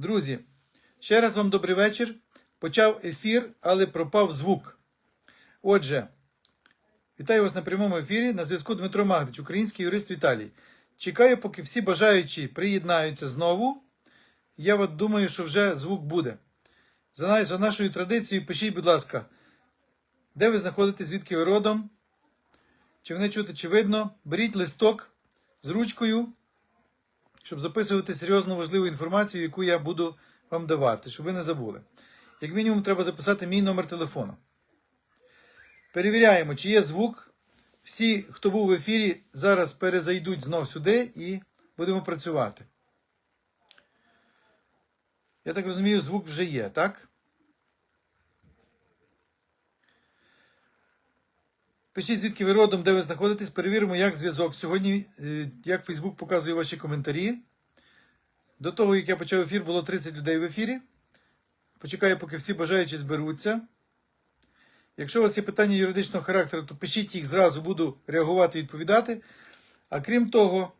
Друзі, ще раз вам добрий вечір. Почав ефір, але пропав звук. Отже, вітаю вас на прямому ефірі. На зв'язку Дмитро Магдич, український юрист Віталій. Чекаю, поки всі бажаючі приєднаються знову. Я от думаю, що вже звук буде. За, за нашою традицією, пишіть, будь ласка, де ви знаходитесь, звідки ви родом, чи мене чути, чи видно. Беріть листок з ручкою, щоб записувати серйозну важливу інформацію, яку я буду вам давати, щоб ви не забули. Як мінімум, треба записати мій номер телефону. Перевіряємо, чи є звук. Всі, хто був в ефірі, зараз перезайдуть знов сюди і будемо працювати. Я так розумію, звук вже є, так? Пишіть, звідки ви родом, де ви знаходитесь. Перевіримо, як зв'язок сьогодні, е, як Фейсбук показує ваші коментарі. До того, як я почав ефір, було 30 людей в ефірі. Почекаю, поки всі бажаючі зберуться. Якщо у вас є питання юридичного характеру, то пишіть їх зразу, буду реагувати і відповідати. А крім того,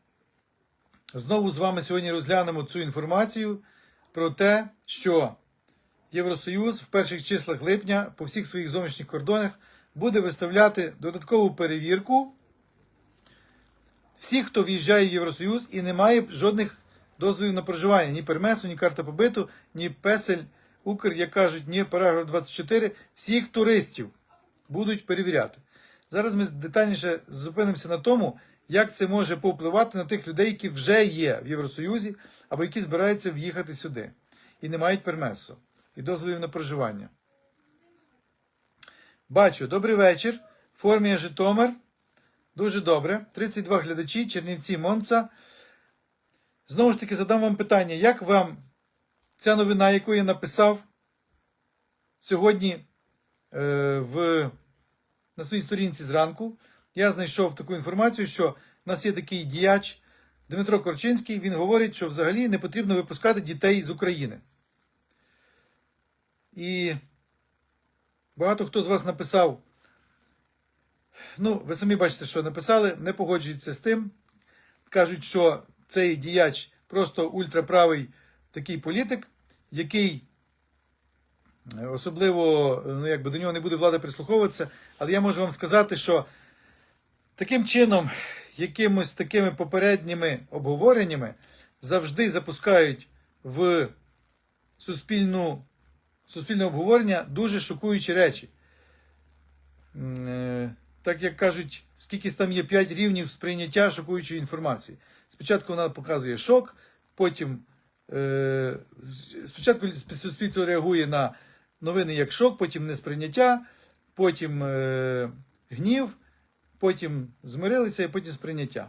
знову з вами сьогодні розглянемо цю інформацію про те, що Євросоюз в перших числах липня по всіх своїх зовнішніх кордонах буде виставляти додаткову перевірку всіх, хто в'їжджає в Євросоюз і не має жодних дозволів на проживання, ні пермесу, ні карта побиту, ні песель, Укр, як кажуть, ні параграф 24, всіх туристів будуть перевіряти. Зараз ми детальніше зупинимося на тому, як це може повпливати на тих людей, які вже є в Євросоюзі, або які збираються в'їхати сюди і не мають пермесу і дозволів на проживання. Бачу, добрий вечір. Формія Житомир. Дуже добре. 32 глядачі, Чернівці Монца. Знову ж таки, задам вам питання, як вам ця новина, яку я написав сьогодні е, в, на своїй сторінці зранку, я знайшов таку інформацію, що в нас є такий діяч Дмитро Корчинський. Він говорить, що взагалі не потрібно випускати дітей з України. І багато хто з вас написав. Ну, ви самі бачите, що написали, не погоджуються з тим. Кажуть, що цей діяч просто ультраправий такий політик, який е, особливо ну, якби до нього не буде влада прислуховуватися. Але я можу вам сказати, що таким чином, якимось такими попередніми обговореннями завжди запускають в суспільну, суспільне обговорення дуже шокуючі речі. Е, Так як кажуть, скільки там є 5 рівнів сприйняття шокуючої інформації. Спочатку вона показує шок, потім е, спочатку суспільство реагує на новини як шок, потім несприйняття, потім е, гнів, потім змирилися і потім сприйняття.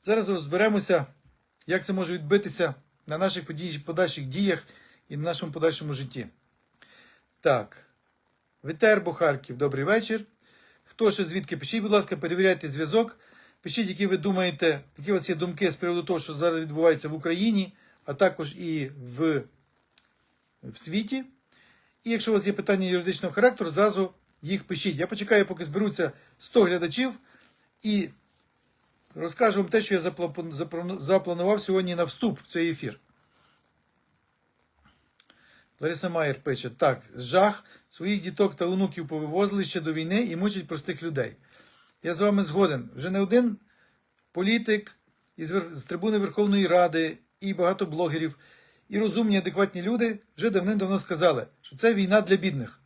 Зараз розберемося, як це може відбитися на наших подальших діях і на нашому подальшому житті. Так. Вітербо Харків, добрий вечір. Хто ще звідки? Пишіть, будь ласка, перевіряйте зв'язок. Пишіть, які ви думаєте, які у вас є думки з приводу того, що зараз відбувається в Україні, а також і в, в світі. І якщо у вас є питання юридичного характеру, зразу їх пишіть. Я почекаю, поки зберуться 100 глядачів і розкажу вам те, що я запланував сьогодні на вступ в цей ефір. Лариса Майер пише: так, жах своїх діток та онуків повивозили ще до війни і мучать простих людей. Я з вами згоден. Вже не один політик із з трибуни Верховної Ради і багато блогерів, і розумні, адекватні люди вже давним-давно сказали, що це війна для бідних.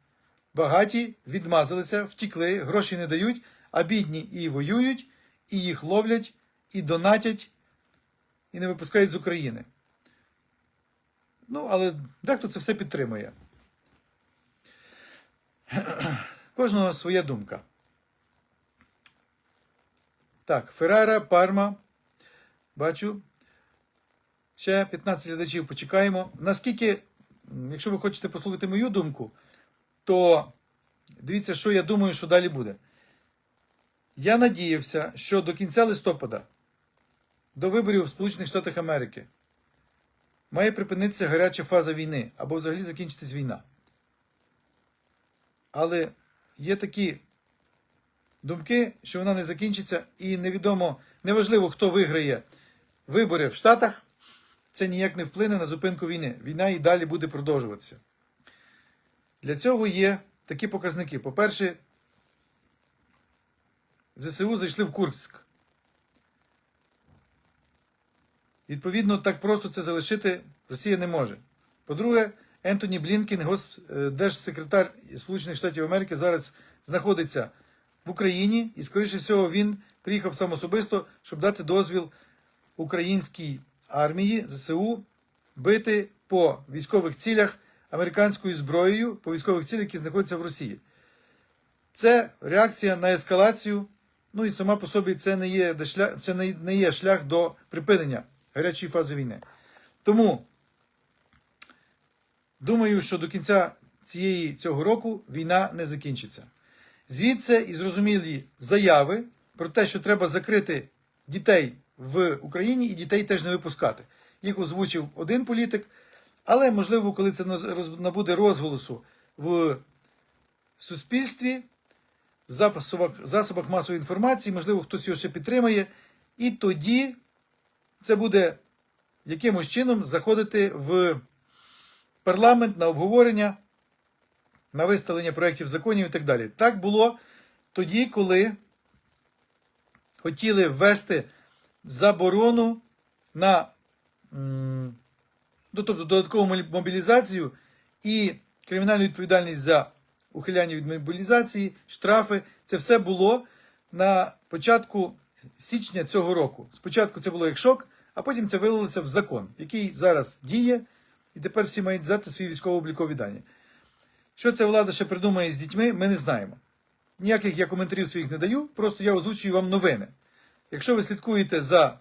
Багаті відмазалися, втікли, гроші не дають, а бідні і воюють, і їх ловлять, і донатять, і не випускають з України. Ну, але дехто це все підтримує. Кожного своя думка. Так, Феррара, Парма. Бачу. Ще 15 глядачів почекаємо. Наскільки, якщо ви хочете послухати мою думку, то дивіться, що я думаю, що далі буде. Я надіявся, що до кінця листопада, до виборів в Сполучених Штатах Америки, має припинитися гаряча фаза війни або взагалі закінчитись війна. Але є такі думки, що вона не закінчиться, і невідомо, неважливо, хто виграє вибори в Штатах. це ніяк не вплине на зупинку війни. Війна і далі буде продовжуватися. Для цього є такі показники. По-перше, ЗСУ зайшли в Курськ. Відповідно, так просто це залишити Росія не може. По-друге, Ентоні Блінкен, гос- е, держсекретар Сполучених Штатів Америки, зараз знаходиться в Україні, і, скоріше всього, він приїхав сам особисто, щоб дати дозвіл українській армії ЗСУ бити по військових цілях американською зброєю по військових цілях, які знаходяться в Росії. Це реакція на ескалацію. Ну і сама по собі це не є, це не є шлях до припинення гарячої фази війни. Тому думаю, що до кінця цієї, цього року війна не закінчиться. Звідси і зрозумілі заяви про те, що треба закрити дітей в Україні і дітей теж не випускати. Їх озвучив один політик, але можливо, коли це набуде розголосу в суспільстві, в засобах, засобах масової інформації, можливо, хтось його ще підтримає, і тоді це буде якимось чином заходити в парламент на обговорення, на виставлення проєктів законів і так далі. Так було тоді, коли хотіли ввести заборону на ну, тобто додаткову мобілізацію і кримінальну відповідальність за ухиляння від мобілізації, штрафи. Це все було на початку січня цього року. Спочатку це було як шок, а потім це вилилося в закон, який зараз діє, і тепер всі мають здати свої військово-облікові дані. Що ця влада ще придумає з дітьми, ми не знаємо. Ніяких я коментарів своїх не даю, просто я озвучую вам новини. Якщо ви слідкуєте за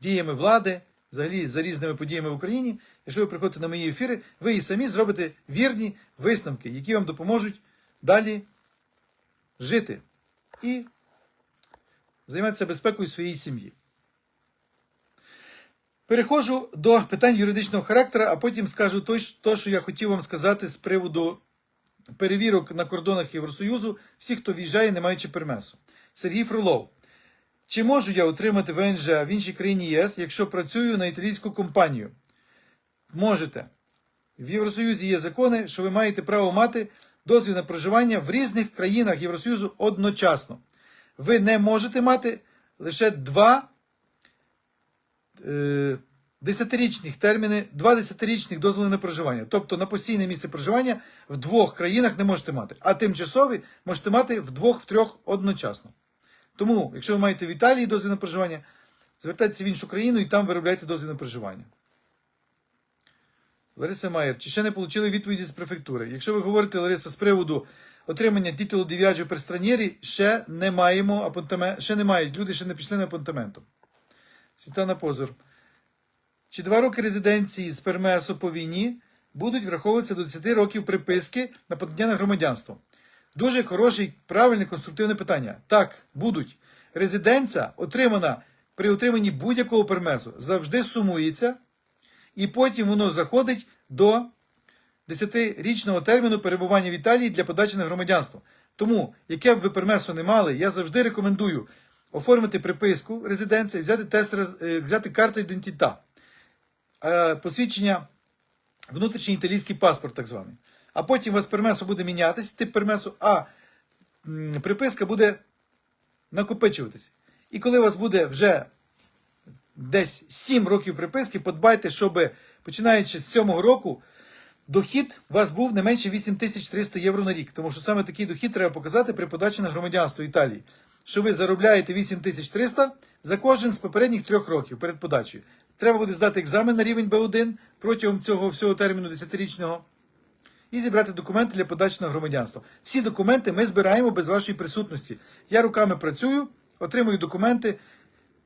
діями влади, взагалі за різними подіями в Україні, якщо ви приходите на мої ефіри, ви і самі зробите вірні висновки, які вам допоможуть далі жити і займатися безпекою своєї сім'ї. Переходжу до питань юридичного характера, а потім скажу що- що я хотів вам сказати з приводу перевірок на кордонах Євросоюзу всіх, хто в'їжджає, не маючи пермесу. Сергій Фролов. Чи можу я отримати ВНЖ в іншій країні ЄС, якщо працюю на італійську компанію? Можете. В Євросоюзі є закони, що ви маєте право мати дозвіл на проживання в різних країнах Євросоюзу одночасно. Ви не можете мати лише два е, десятирічних терміни, два десятирічних дозволи на проживання. Тобто на постійне місце проживання в двох країнах не можете мати, а тимчасові можете мати в двох, в трьох одночасно. Тому, якщо ви маєте в Італії дозвіл на проживання, звертайтеся в іншу країну і там виробляйте дозвіл на проживання. Лариса Майер, чи ще не отримали відповіді з префектури? Якщо ви говорите, Лариса, з приводу отримання титулу viaggio per ще не маємо апонтаме... ще не мають, люди ще не пішли на апонтаменту. Світлана Позор. Чи два роки резиденції з Пермесу по війні будуть враховуватися до 10 років приписки на подання на громадянство? Дуже хороше, правильне, конструктивне питання. Так, будуть. Резиденція, отримана при отриманні будь-якого пермесу, завжди сумується, і потім воно заходить до 10-річного терміну перебування в Італії для подачі на громадянство. Тому, яке б ви пермесу не мали, я завжди рекомендую оформити приписку резиденції, взяти тест, е, взяти карту ідентита, е, посвідчення, внутрішній італійський паспорт, так званий. А потім у вас пермесо буде мінятись, тип пермесу, а приписка буде накопичуватись. І коли у вас буде вже десь 7 років приписки, подбайте, щоб починаючи з 7 року, дохід у вас був не менше 8300 євро на рік. Тому що саме такий дохід треба показати при подачі на громадянство Італії. Що ви заробляєте 8300 за кожен з попередніх трьох років перед подачею. Треба буде здати екзамен на рівень B1 протягом цього всього терміну 10-річного і зібрати документи для подачі на громадянство. Всі документи ми збираємо без вашої присутності. Я руками працюю, отримую документи,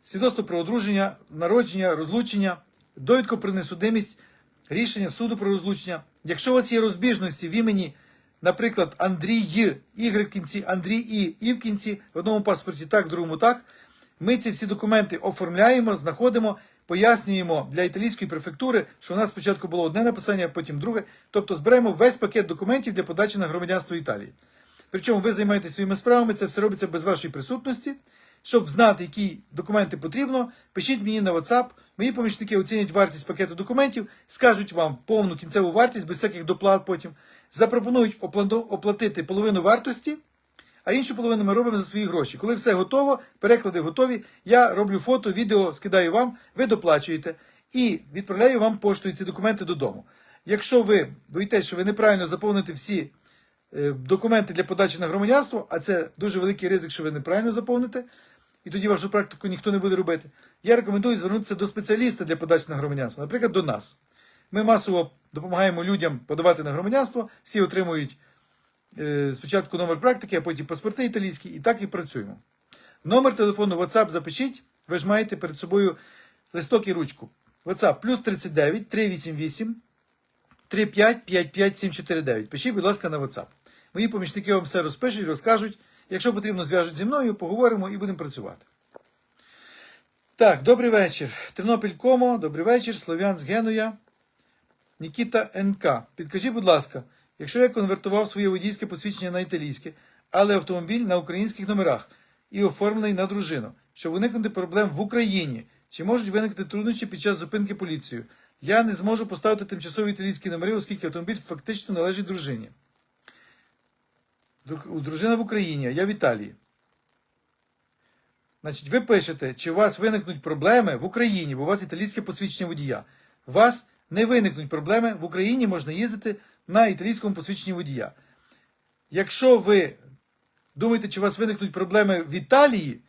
свідоцтво про одруження, народження, розлучення, довідку про несудимість, рішення суду про розлучення. Якщо у вас є розбіжності в імені, наприклад, Андрій Y в кінці, Андрій І, І в кінці, в одному паспорті так, в другому так, ми ці всі документи оформляємо, знаходимо, пояснюємо для італійської префектури, що у нас спочатку було одне написання, потім друге. Тобто збираємо весь пакет документів для подачі на громадянство Італії. Причому ви займаєтесь своїми справами, це все робиться без вашої присутності. Щоб знати, які документи потрібно, пишіть мені на WhatsApp. Мої помічники оцінять вартість пакету документів, скажуть вам повну кінцеву вартість без всяких доплат потім. Запропонують оплатити половину вартості, а іншу половину ми робимо за свої гроші. Коли все готово, переклади готові, я роблю фото, відео, скидаю вам, ви доплачуєте і відправляю вам поштою ці документи додому. Якщо ви боїтесь, що ви неправильно заповните всі е, документи для подачі на громадянство, а це дуже великий ризик, що ви неправильно заповните, і тоді вашу практику ніхто не буде робити. Я рекомендую звернутися до спеціаліста для подачі на громадянство, наприклад, до нас. Ми масово допомагаємо людям подавати на громадянство, всі отримують е, спочатку номер практики, а потім паспорти італійські, і так і працюємо. Номер телефону WhatsApp запишіть, ви ж маєте перед собою листок і ручку. WhatsApp плюс 39 388 35 55 749. Пишіть, будь ласка, на WhatsApp. Мої помічники вам все розпишуть, розкажуть. Якщо потрібно, зв'яжуть зі мною, поговоримо і будемо працювати. Так, добрий вечір. Тернопіль Комо, добрий вечір, Слов'янськ Генуя, Нікіта НК. Підкажіть, будь ласка, якщо я конвертував своє водійське посвідчення на італійське, але автомобіль на українських номерах і оформлений на дружину, щоб уникнути проблем в Україні, чи можуть виникнути труднощі під час зупинки поліцією? Я не зможу поставити тимчасові італійські номери, оскільки автомобіль фактично належить дружині. Дру- Дружина в Україні, я в Італії. Значить, ви пишете, чи у вас виникнуть проблеми в Україні, бо у вас італійське посвідчення водія. У вас не виникнуть проблеми, в Україні можна їздити на італійському посвідченні водія. Якщо ви думаєте, чи у вас виникнуть проблеми в Італії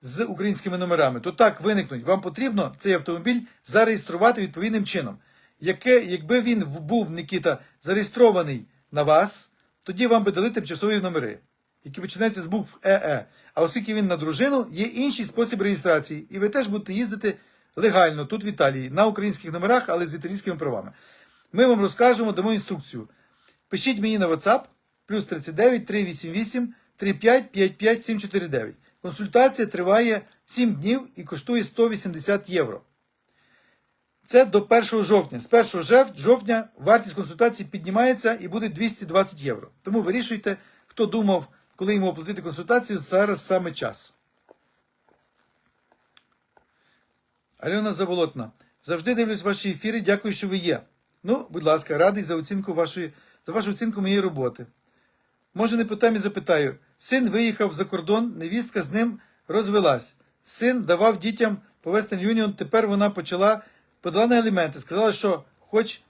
з українськими номерами, то так виникнуть. Вам потрібно цей автомобіль зареєструвати відповідним чином. Яке, якби він був, Нікіта, зареєстрований на вас, тоді вам би дали тимчасові номери, які починаються з букв ЕЕ. А оскільки він на дружину, є інший спосіб реєстрації, і ви теж будете їздити легально тут в Італії, на українських номерах, але з італійськими правами. Ми вам розкажемо, дамо інструкцію. Пишіть мені на WhatsApp плюс 39 388 35 55 749. Консультація триває 7 днів і коштує 180 євро. Це до 1 жовтня. З 1 жовтня вартість консультації піднімається і буде 220 євро. Тому вирішуйте, хто думав, коли йому оплатити консультацію, зараз саме час. Альона Заболотна. Завжди дивлюсь ваші ефіри. Дякую, що ви є. Ну, будь ласка, радий за оцінку вашої, за вашу оцінку моєї роботи. Може, не по темі запитаю. Син виїхав за кордон, невістка з ним розвелась. Син давав дітям по Western Union, тепер вона почала подала на аліменти. Сказала, що хоч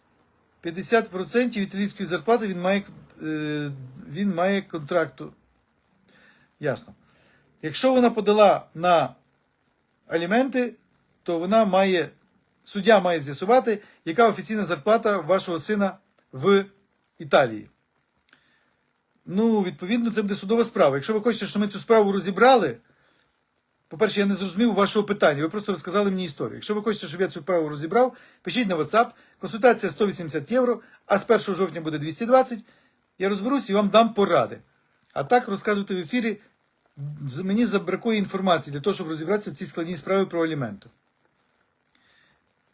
50% італійської зарплати він має, е, він має контракту. Ясно. Якщо вона подала на аліменти, то вона має, суддя має з'ясувати, яка офіційна зарплата вашого сина в Італії. Ну, відповідно, це буде судова справа. Якщо ви хочете, щоб ми цю справу розібрали, по-перше, я не зрозумів вашого питання. Ви просто розказали мені історію. Якщо ви хочете, щоб я цю справу розібрав, пишіть на WhatsApp. Консультація 180 євро, а з 1 жовтня буде 220. Я розберусь і вам дам поради. А так розказувати в ефірі мені забракує інформації для того, щоб розібратися в цій складній справі про аліменти.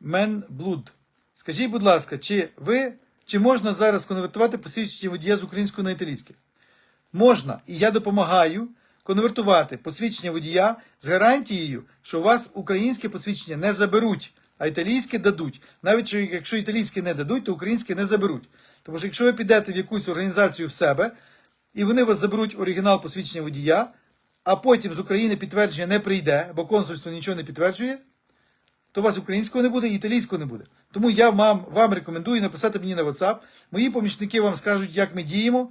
Мен Блуд. Скажіть, будь ласка, чи ви чи можна зараз конвертувати посвідчення водія з українського на італійське? Можна, і я допомагаю конвертувати посвідчення водія з гарантією, що у вас українське посвідчення не заберуть, а італійське дадуть. Навіть якщо італійське не дадуть, то українське не заберуть. Тому що якщо ви підете в якусь організацію в себе, і вони вас заберуть оригінал посвідчення водія, а потім з України підтвердження не прийде, бо консульство нічого не підтверджує, то у вас українського не буде і італійського не буде. Тому я вам, вам рекомендую написати мені на WhatsApp. Мої помічники вам скажуть, як ми діємо,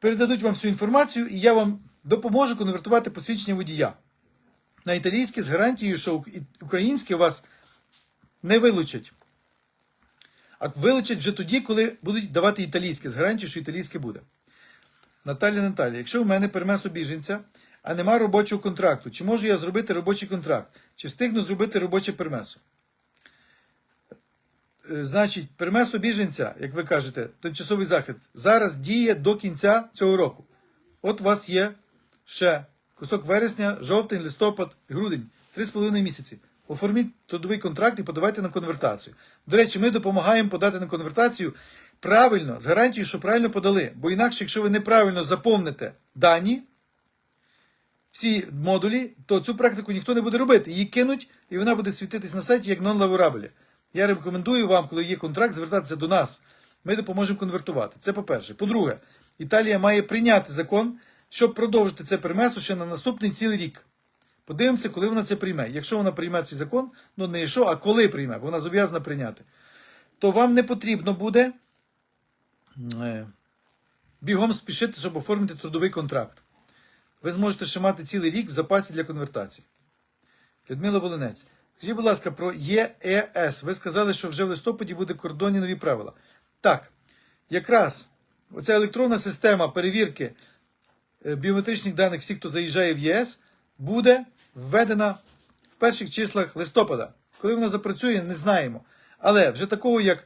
передадуть вам всю інформацію, і я вам допоможу конвертувати посвідчення водія на італійське з гарантією, що українське вас не вилучать. А вилучать вже тоді, коли будуть давати італійське, з гарантією, що італійське буде. Наталя Наталя, якщо в мене перемесо біженця, а нема робочого контракту, чи можу я зробити робочий контракт? Чи встигну зробити робоче пермесо? Е, Значить, пермесо біженця, як ви кажете, тимчасовий захід, зараз діє до кінця цього року. От у вас є ще кусок вересня, жовтень, листопад, грудень, три з половиною місяці. Оформіть трудовий контракт і подавайте на конвертацію. До речі, ми допомагаємо подати на конвертацію правильно, з гарантією, що правильно подали. Бо інакше, якщо ви неправильно заповните дані, всі модулі, то цю практику ніхто не буде робити. Її кинуть, і вона буде світитись на сайті як non-lavorable. Я рекомендую вам, коли є контракт, звертатися до нас. Ми допоможемо конвертувати. Це по-перше. По-друге, Італія має прийняти закон, щоб продовжити це перемесу ще на наступний цілий рік. Подивимося, коли вона це прийме. Якщо вона прийме цей закон, ну не що, а коли прийме, бо вона зобов'язана прийняти, то вам не потрібно буде е, бігом спішити, щоб оформити трудовий контракт. Ви зможете ще мати цілий рік в запасі для конвертації. Людмила Волинець. Скажіть, будь ласка, про ЄЕС. Ви сказали, що вже в листопаді буде кордонні нові правила. Так, якраз оця електронна система перевірки е, біометричних даних всіх, хто заїжджає в ЄС, буде введена в перших числах листопада. Коли вона запрацює, не знаємо. Але вже такого, як